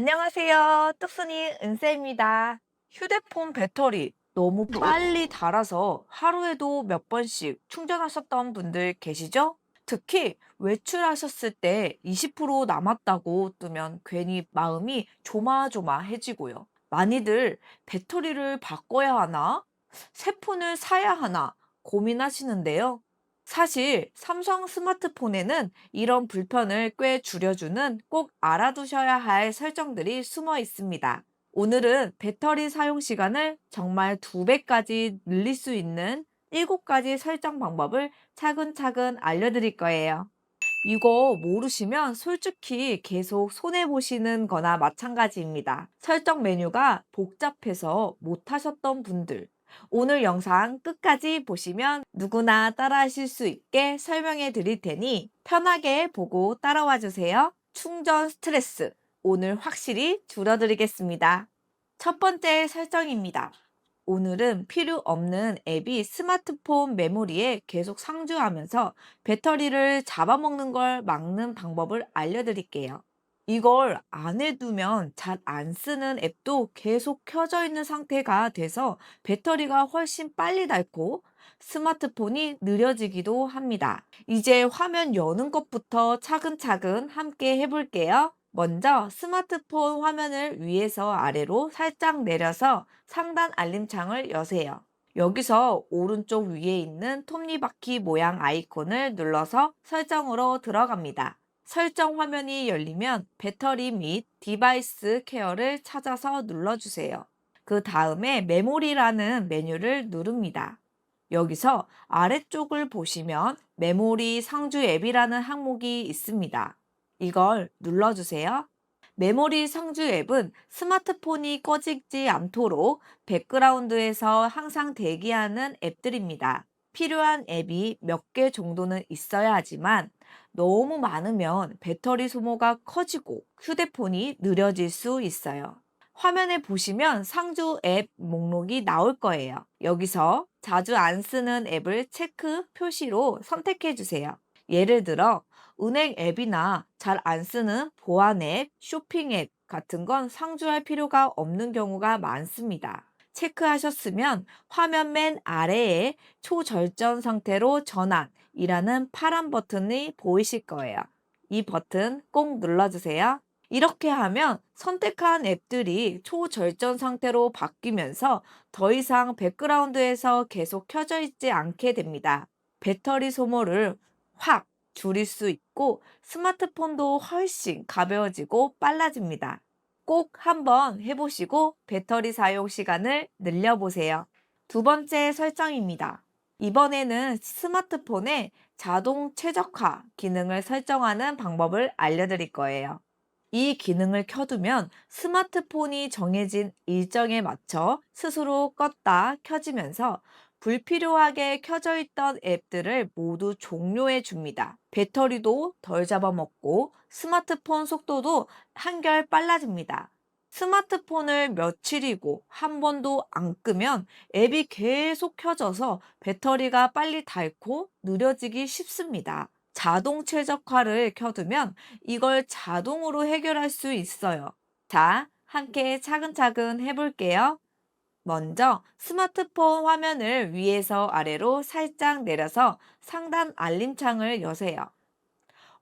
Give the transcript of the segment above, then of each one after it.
안녕하세요. 뚝순이 은세입니다. 휴대폰 배터리 너무 빨리 닳아서 하루에도 몇 번씩 충전하셨던 분들 계시죠? 특히 외출하셨을 때 20% 남았다고 뜨면 괜히 마음이 조마조마해지고요. 많이들 배터리를 바꿔야 하나? 새 폰을 사야 하나? 고민하시는데요. 사실 삼성 스마트폰에는 이런 불편을 꽤 줄여주는 꼭 알아두셔야 할 설정들이 숨어 있습니다. 오늘은 배터리 사용 시간을 정말 두 배까지 늘릴 수 있는 7가지 설정 방법을 차근차근 알려드릴 거예요. 이거 모르시면 솔직히 계속 손해보시는 거나 마찬가지입니다. 설정 메뉴가 복잡해서 못하셨던 분들, 오늘 영상 끝까지 보시면 누구나 따라하실 수 있게 설명해 드릴 테니 편하게 보고 따라와 주세요. 충전 스트레스 오늘 확실히 줄어드리겠습니다. 첫 번째 설정입니다. 오늘은 필요 없는 앱이 스마트폰 메모리에 계속 상주하면서 배터리를 잡아먹는 걸 막는 방법을 알려드릴게요. 이걸 안 해두면 잘 안 쓰는 앱도 계속 켜져 있는 상태가 돼서 배터리가 훨씬 빨리 닳고 스마트폰이 느려지기도 합니다. 이제 화면 여는 것부터 차근차근 함께 해볼게요. 먼저 스마트폰 화면을 위에서 아래로 살짝 내려서 상단 알림창을 여세요. 여기서 오른쪽 위에 있는 톱니바퀴 모양 아이콘을 눌러서 설정으로 들어갑니다. 설정 화면이 열리면 배터리 및 디바이스 케어를 찾아서 눌러주세요. 그 다음에 메모리라는 메뉴를 누릅니다. 여기서 아래쪽을 보시면 메모리 상주 앱이라는 항목이 있습니다. 이걸 눌러주세요. 메모리 상주 앱은 스마트폰이 꺼지지 않도록 백그라운드에서 항상 대기하는 앱들입니다. 필요한 앱이 몇 개 정도는 있어야 하지만 너무 많으면 배터리 소모가 커지고 휴대폰이 느려질 수 있어요. 화면에 보시면 상주 앱 목록이 나올 거예요. 여기서 자주 안 쓰는 앱을 체크 표시로 선택해 주세요. 예를 들어 은행 앱이나 잘 안 쓰는 보안 앱, 쇼핑 앱 같은 건 상주할 필요가 없는 경우가 많습니다. 체크하셨으면 화면 맨 아래에 초절전 상태로 전환이라는 파란 버튼이 보이실 거예요. 이 버튼 꼭 눌러주세요. 이렇게 하면 선택한 앱들이 초절전 상태로 바뀌면서 더 이상 백그라운드에서 계속 켜져 있지 않게 됩니다. 배터리 소모를 확 줄일 수 있고 스마트폰도 훨씬 가벼워지고 빨라집니다. 꼭 한번 해보시고 배터리 사용 시간을 늘려보세요. 두 번째 설정입니다. 이번에는 스마트폰에 자동 최적화 기능을 설정하는 방법을 알려드릴 거예요. 이 기능을 켜두면 스마트폰이 정해진 일정에 맞춰 스스로 껐다 켜지면서 불필요하게 켜져 있던 앱들을 모두 종료해 줍니다. 배터리도 덜 잡아먹고 스마트폰 속도도 한결 빨라집니다. 스마트폰을 며칠이고 한 번도 안 끄면 앱이 계속 켜져서 배터리가 빨리 닳고 느려지기 쉽습니다. 자동 최적화를 켜두면 이걸 자동으로 해결할 수 있어요. 자, 함께 차근차근 해볼게요. 먼저 스마트폰 화면을 위에서 아래로 살짝 내려서 상단 알림창을 여세요.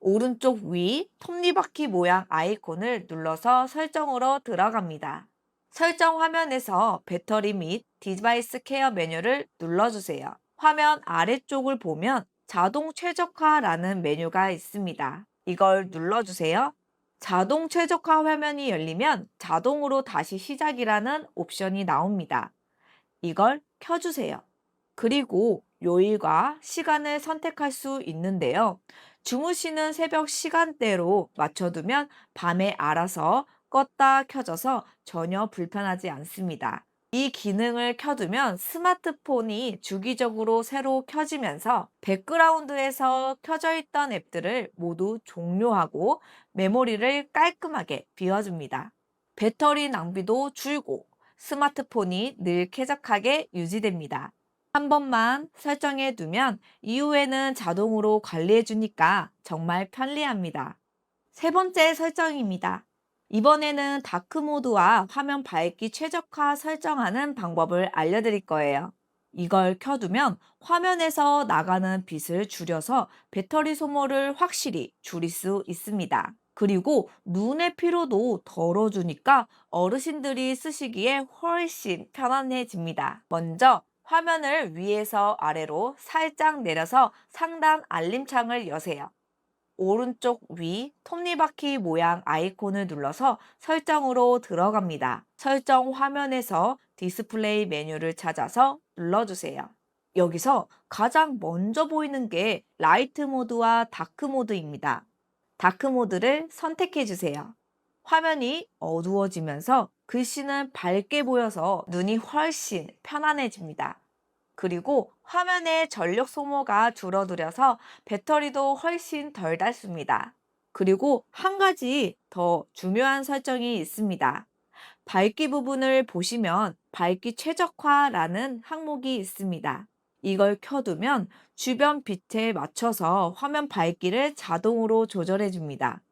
오른쪽 위 톱니바퀴 모양 아이콘을 눌러서 설정으로 들어갑니다. 설정 화면에서 배터리 및 디바이스 케어 메뉴를 눌러주세요. 화면 아래쪽을 보면 자동 최적화라는 메뉴가 있습니다. 이걸 눌러주세요. 자동 최적화 화면이 열리면 자동으로 다시 시작이라는 옵션이 나옵니다. 이걸 켜주세요. 그리고 요일과 시간을 선택할 수 있는데요. 주무시는 새벽 시간대로 맞춰두면 밤에 알아서 껐다 켜져서 전혀 불편하지 않습니다. 이 기능을 켜두면 스마트폰이 주기적으로 새로 켜지면서 백그라운드에서 켜져 있던 앱들을 모두 종료하고 메모리를 깔끔하게 비워줍니다. 배터리 낭비도 줄고 스마트폰이 늘 쾌적하게 유지됩니다. 한 번만 설정해 두면 이후에는 자동으로 관리해 주니까 정말 편리합니다. 세 번째 설정입니다. 이번에는 다크 모드와 화면 밝기 최적화 설정하는 방법을 알려드릴 거예요. 이걸 켜두면 화면에서 나가는 빛을 줄여서 배터리 소모를 확실히 줄일 수 있습니다. 그리고 눈의 피로도 덜어주니까 어르신들이 쓰시기에 훨씬 편안해집니다. 먼저 화면을 위에서 아래로 살짝 내려서 상단 알림창을 여세요. 오른쪽 위 톱니바퀴 모양 아이콘을 눌러서 설정으로 들어갑니다. 설정 화면에서 디스플레이 메뉴를 찾아서 눌러주세요. 여기서 가장 먼저 보이는 게 라이트 모드와 다크 모드입니다. 다크 모드를 선택해 주세요. 화면이 어두워지면서 글씨는 밝게 보여서 눈이 훨씬 편안해집니다. 그리고 화면의 전력 소모가 줄어들어서 배터리도 훨씬 덜 닳습니다. 그리고 한 가지 더 중요한 설정이 있습니다. 밝기 부분을 보시면 밝기 최적화라는 항목이 있습니다. 이걸 켜두면 주변 빛에 맞춰서 화면 밝기를 자동으로 조절해 줍니다.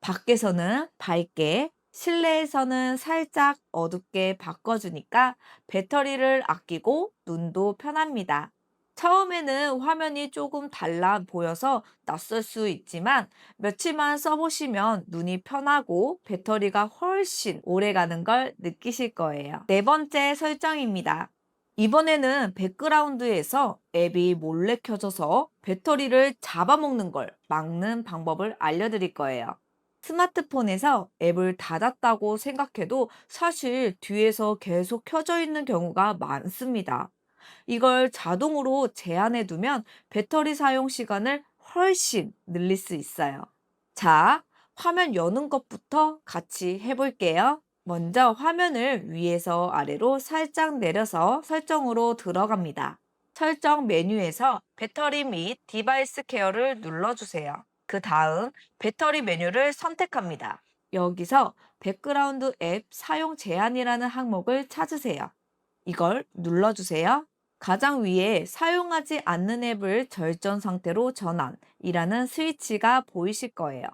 밖에서는 밝게, 실내에서는 살짝 어둡게 바꿔주니까 배터리를 아끼고 눈도 편합니다. 처음에는 화면이 조금 달라 보여서 낯설 수 있지만 며칠만 써보시면 눈이 편하고 배터리가 훨씬 오래 가는 걸 느끼실 거예요. 네 번째 설정입니다. 이번에는 백그라운드에서 앱이 몰래 켜져서 배터리를 잡아먹는 걸 막는 방법을 알려드릴 거예요. 스마트폰에서 앱을 닫았다고 생각해도 사실 뒤에서 계속 켜져 있는 경우가 많습니다. 이걸 자동으로 제한해 두면 배터리 사용 시간을 훨씬 늘릴 수 있어요. 자, 화면 여는 것부터 같이 해볼게요. 먼저 화면을 위에서 아래로 살짝 내려서 설정으로 들어갑니다. 설정 메뉴에서 배터리 및 디바이스 케어를 눌러주세요. 그 다음 배터리 메뉴를 선택합니다. 여기서 백그라운드 앱 사용 제한이라는 항목을 찾으세요. 이걸 눌러주세요. 가장 위에 사용하지 않는 앱을 절전 상태로 전환이라는 스위치가 보이실 거예요.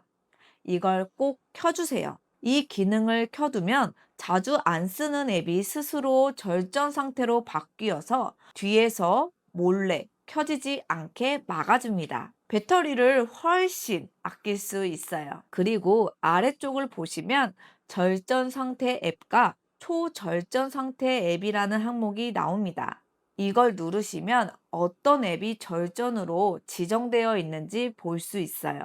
이걸 꼭 켜주세요. 이 기능을 켜두면 자주 안 쓰는 앱이 스스로 절전 상태로 바뀌어서 뒤에서 몰래 켜지지 않게 막아줍니다. 배터리를 훨씬 아낄 수 있어요. 그리고 아래쪽을 보시면 절전 상태 앱과 초절전 상태 앱이라는 항목이 나옵니다. 이걸 누르시면 어떤 앱이 절전으로 지정되어 있는지 볼 수 있어요.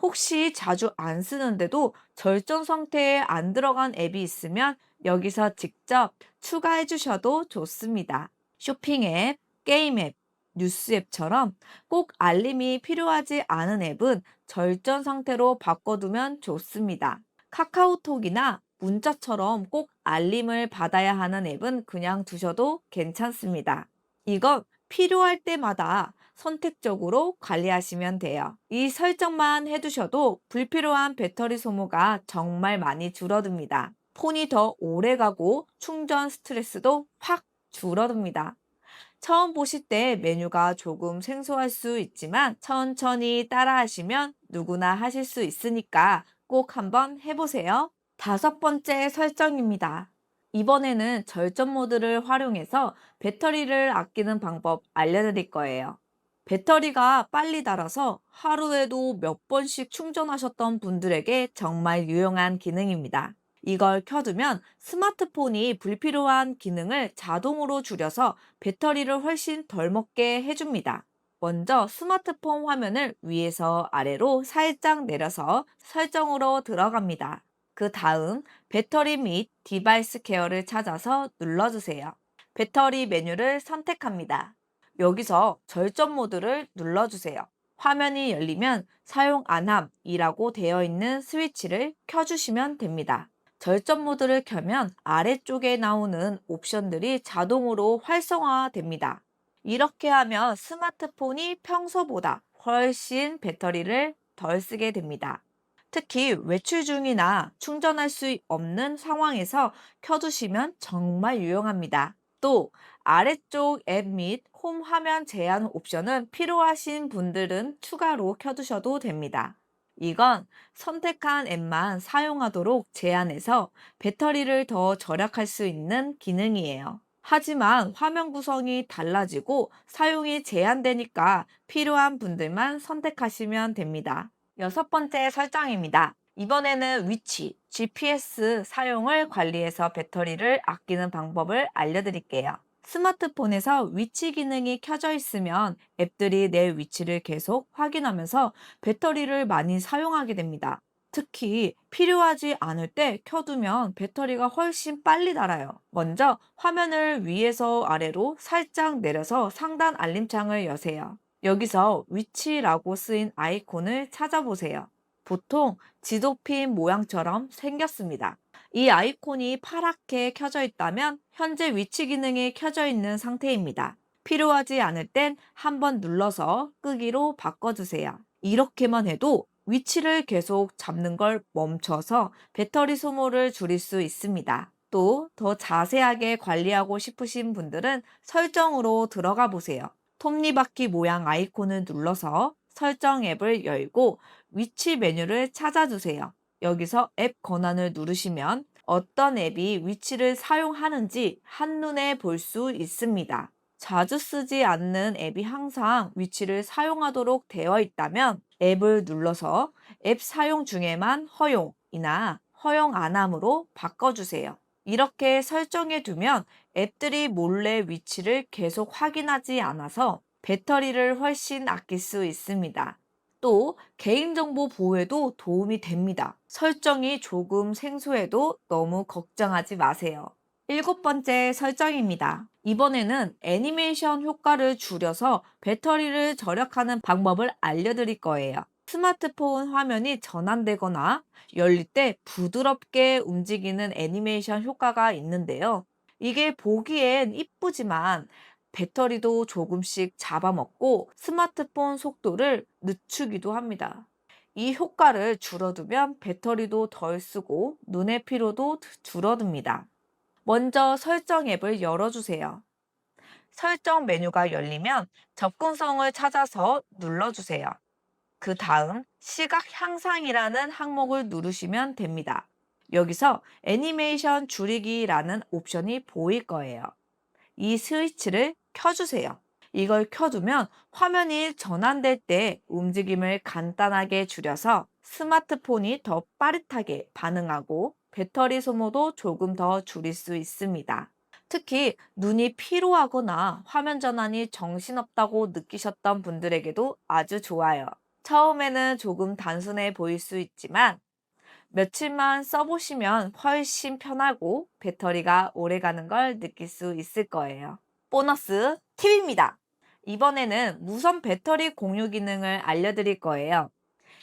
혹시 자주 안 쓰는데도 절전 상태에 안 들어간 앱이 있으면 여기서 직접 추가해 주셔도 좋습니다. 쇼핑 앱, 게임 앱, 뉴스 앱처럼 꼭 알림이 필요하지 않은 앱은 절전 상태로 바꿔두면 좋습니다. 카카오톡이나 문자처럼 꼭 알림을 받아야 하는 앱은 그냥 두셔도 괜찮습니다. 이건 필요할 때마다 선택적으로 관리하시면 돼요. 이 설정만 해두셔도 불필요한 배터리 소모가 정말 많이 줄어듭니다. 폰이 더 오래 가고 충전 스트레스도 확 줄어듭니다. 처음 보실 때 메뉴가 조금 생소할 수 있지만 천천히 따라 하시면 누구나 하실 수 있으니까 꼭 한번 해보세요. 다섯 번째 설정입니다. 이번에는 절전 모드를 활용해서 배터리를 아끼는 방법 알려드릴 거예요. 배터리가 빨리 닳아서 하루에도 몇 번씩 충전하셨던 분들에게 정말 유용한 기능입니다. 이걸 켜두면 스마트폰이 불필요한 기능을 자동으로 줄여서 배터리를 훨씬 덜 먹게 해줍니다. 먼저 스마트폰 화면을 위에서 아래로 살짝 내려서 설정으로 들어갑니다. 그 다음 배터리 및 디바이스 케어를 찾아서 눌러주세요. 배터리 메뉴를 선택합니다. 여기서 절전 모드를 눌러주세요. 화면이 열리면 사용 안함이라고 되어 있는 스위치를 켜주시면 됩니다. 절전 모드를 켜면 아래쪽에 나오는 옵션들이 자동으로 활성화됩니다. 이렇게 하면 스마트폰이 평소보다 훨씬 배터리를 덜 쓰게 됩니다. 특히 외출 중이나 충전할 수 없는 상황에서 켜두시면 정말 유용합니다. 또 아래쪽 앱 및 홈 화면 제한 옵션은 필요하신 분들은 추가로 켜두셔도 됩니다. 이건 선택한 앱만 사용하도록 제한해서 배터리를 더 절약할 수 있는 기능이에요. 하지만 화면 구성이 달라지고 사용이 제한되니까 필요한 분들만 선택하시면 됩니다. 여섯 번째 설정입니다. 이번에는 위치, GPS 사용을 관리해서 배터리를 아끼는 방법을 알려드릴게요. 스마트폰에서 위치 기능이 켜져 있으면 앱들이 내 위치를 계속 확인하면서 배터리를 많이 사용하게 됩니다. 특히 필요하지 않을 때 켜두면 배터리가 훨씬 빨리 닳아요. 먼저 화면을 위에서 아래로 살짝 내려서 상단 알림창을 여세요. 여기서 위치라고 쓰인 아이콘을 찾아보세요. 보통 지도핀 모양처럼 생겼습니다. 이 아이콘이 파랗게 켜져 있다면 현재 위치 기능이 켜져 있는 상태입니다. 필요하지 않을 땐 한번 눌러서 끄기로 바꿔주세요. 이렇게만 해도 위치를 계속 잡는 걸 멈춰서 배터리 소모를 줄일 수 있습니다. 또 더 자세하게 관리하고 싶으신 분들은 설정으로 들어가 보세요. 톱니바퀴 모양 아이콘을 눌러서 설정 앱을 열고 위치 메뉴를 찾아주세요. 여기서 앱 권한을 누르시면 어떤 앱이 위치를 사용하는지 한눈에 볼 수 있습니다. 자주 쓰지 않는 앱이 항상 위치를 사용하도록 되어 있다면 앱을 눌러서 앱 사용 중에만 허용이나 허용 안 함으로 바꿔주세요. 이렇게 설정해 두면 앱들이 몰래 위치를 계속 확인하지 않아서 배터리를 훨씬 아낄 수 있습니다. 또 개인정보 보호에도 도움이 됩니다. 설정이 조금 생소해도 너무 걱정하지 마세요. 일곱 번째 설정입니다. 이번에는 애니메이션 효과를 줄여서 배터리를 절약하는 방법을 알려드릴 거예요. 스마트폰 화면이 전환되거나 열릴 때 부드럽게 움직이는 애니메이션 효과가 있는데요. 이게 보기엔 이쁘지만 배터리도 조금씩 잡아먹고 스마트폰 속도를 늦추기도 합니다. 이 효과를 줄어두면 배터리도 덜 쓰고 눈의 피로도 줄어듭니다. 먼저 설정 앱을 열어주세요. 설정 메뉴가 열리면 접근성을 찾아서 눌러주세요. 그 다음 시각 향상이라는 항목을 누르시면 됩니다. 여기서 애니메이션 줄이기라는 옵션이 보일 거예요. 이 스위치를 켜주세요. 이걸 켜두면 화면이 전환될 때 움직임을 간단하게 줄여서 스마트폰이 더 빠릿하게 반응하고 배터리 소모도 조금 더 줄일 수 있습니다. 특히 눈이 피로하거나 화면 전환이 정신없다고 느끼셨던 분들에게도 아주 좋아요. 처음에는 조금 단순해 보일 수 있지만 며칠만 써보시면 훨씬 편하고 배터리가 오래 가는 걸 느낄 수 있을 거예요. 보너스 팁입니다. 이번에는 무선 배터리 공유 기능을 알려드릴 거예요.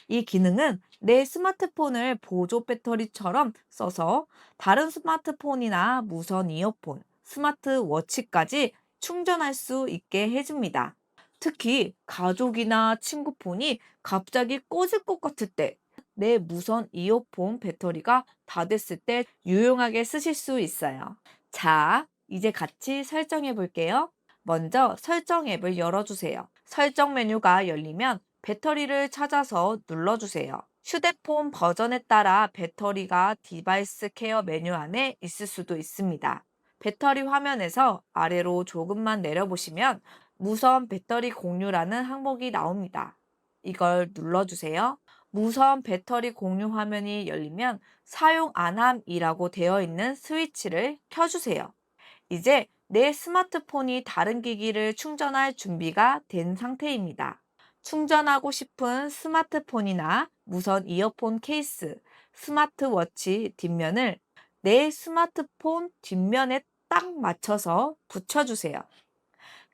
이 기능은 내 스마트폰을 보조 배터리처럼 써서 다른 스마트폰이나 무선 이어폰, 스마트워치까지 충전할 수 있게 해줍니다. 특히 가족이나 친구 폰이 갑자기 꺼질 것 같을 때, 내 무선 이어폰 배터리가 다 됐을 때 유용하게 쓰실 수 있어요. 자, 이제 같이 설정해 볼게요. 먼저 설정 앱을 열어주세요. 설정 메뉴가 열리면 배터리를 찾아서 눌러주세요. 휴대폰 버전에 따라 배터리가 디바이스 케어 메뉴 안에 있을 수도 있습니다. 배터리 화면에서 아래로 조금만 내려보시면 무선 배터리 공유라는 항목이 나옵니다. 이걸 눌러주세요. 무선 배터리 공유 화면이 열리면 사용 안함이라고 되어 있는 스위치를 켜주세요. 이제 내 스마트폰이 다른 기기를 충전할 준비가 된 상태입니다. 충전하고 싶은 스마트폰이나 무선 이어폰 케이스, 스마트워치 뒷면을 내 스마트폰 뒷면에 딱 맞춰서 붙여주세요.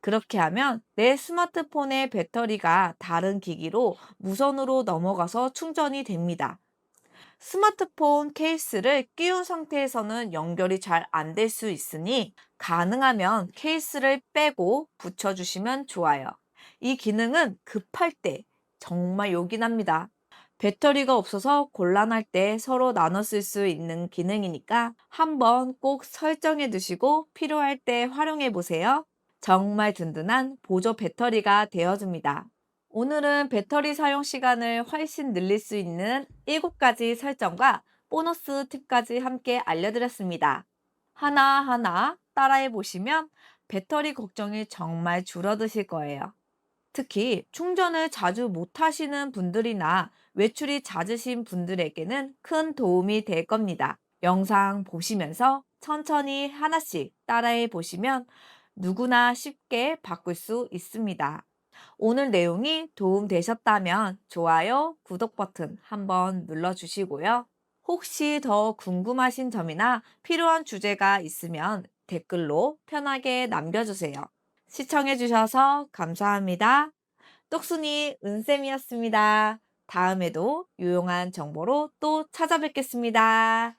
그렇게 하면 내 스마트폰의 배터리가 다른 기기로 무선으로 넘어가서 충전이 됩니다. 스마트폰 케이스를 끼운 상태에서는 연결이 잘 안 될 수 있으니 가능하면 케이스를 빼고 붙여주시면 좋아요. 이 기능은 급할 때 정말 요긴합니다. 배터리가 없어서 곤란할 때 서로 나눠 쓸 수 있는 기능이니까 한번 꼭 설정해 두시고 필요할 때 활용해 보세요. 정말 든든한 보조 배터리가 되어줍니다. 오늘은 배터리 사용 시간을 훨씬 늘릴 수 있는 7가지 설정과 보너스 팁까지 함께 알려드렸습니다. 하나하나 따라해 보시면 배터리 걱정이 정말 줄어드실 거예요. 특히 충전을 자주 못 하시는 분들이나 외출이 잦으신 분들에게는 큰 도움이 될 겁니다. 영상 보시면서 천천히 하나씩 따라해 보시면 누구나 쉽게 바꿀 수 있습니다. 오늘 내용이 도움 되셨다면 좋아요, 구독 버튼 한번 눌러주시고요. 혹시 더 궁금하신 점이나 필요한 주제가 있으면 댓글로 편하게 남겨주세요. 시청해주셔서 감사합니다. 똑순이 은쌤이었습니다. 다음에도 유용한 정보로 또 찾아뵙겠습니다.